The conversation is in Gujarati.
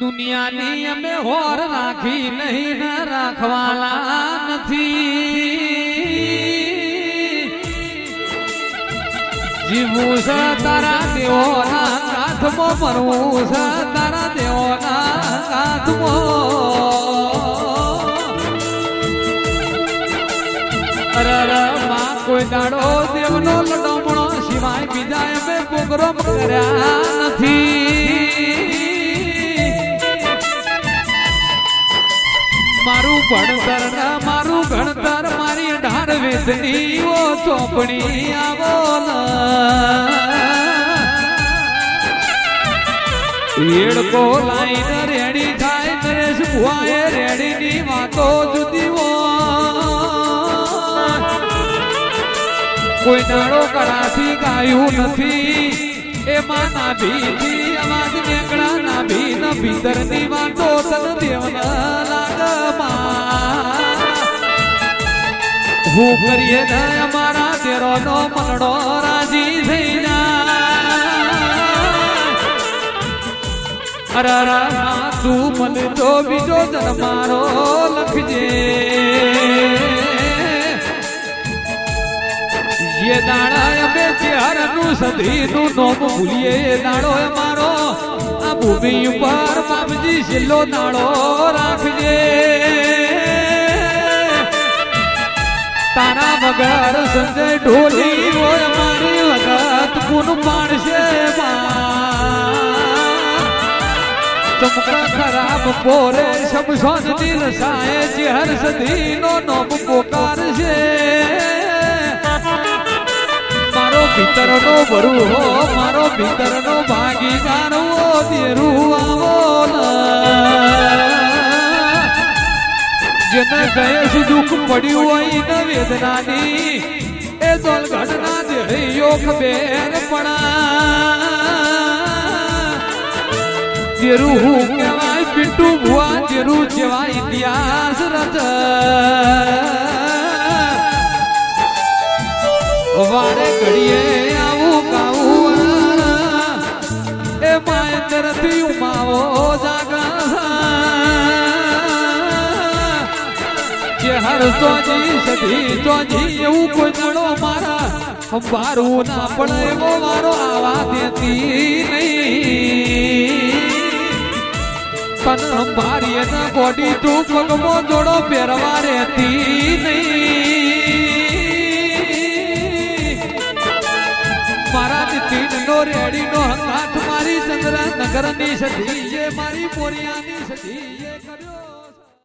દુનિયાની અમે હોર રાખી નહીં રાખવાલા નથી. જીવું છે તારા દેવોના કાથમાં મરવું છે તારા દેવોના કાથમાં અરે કોઈ દાડો દેવનો લડમણો સિવાય બીજા અમે પ્રોગ્રામ કર્યા નથી. મારું મારું ગણતર મારી ઢાર વેદની ઓ ચોપડી આવો એડકો લાઈન રેડી થાય નરેશ ભુવાએ રેડી ની વાતો જુદી ઓ. કોઈ નાળો કળાથી ગાયું નથી, એમાં નાભીથી અવાજ, નીકળા નાભી ન ભીતરની વાતો તન દેવના હું કરીએ ને અમારા તેરોનો મનડો રાજી થઈ જાય અરે તું મને તો બીજો જન્મારો લખજે. ये દાડા અમે ચારનું સધીનું નોમ ભૂલીએ. એ દાડો અમારો આ ભૂમિ ઉપર બાપજી છેલ્લો દાડો રાખજે. તારા વગર સંજય ઢોલી હોય, મારી વખત પૂન પાડશે ખરાબ પોરે શમશોન દિલ સાય ચેહર સધી નો નોમ પોકારશે. મારો ભીતરનો ભરુ હો મારો ભીતરનો ભાગીદાર હો દેરું આવો જેને દુઃખ પડ્યું હોય ન વેદનાની, એ જે યોગ બેર પડા જેરું હું કહેવાય પિન્ટુ ભુવા, જેરું જેવા ઇતિહાસ રચ. વારે ઘડીએ આવું કાવું એ માયથી ઉમાવો જાગા. હર સોજી સધી સોજી એવું કોઈ નડો મારા. અંબારું ના પણ એવો મારો આવા દેતી નહીં. તન અંબારી એના બોડી તું પગમો જોડો પહેરવા રહેતી નહીં. મારા નીતિન નો રેડી નો હંગાથ મારી ચંદ્ર નગરની સધી મારી પોરિયાની સધી કર્યો.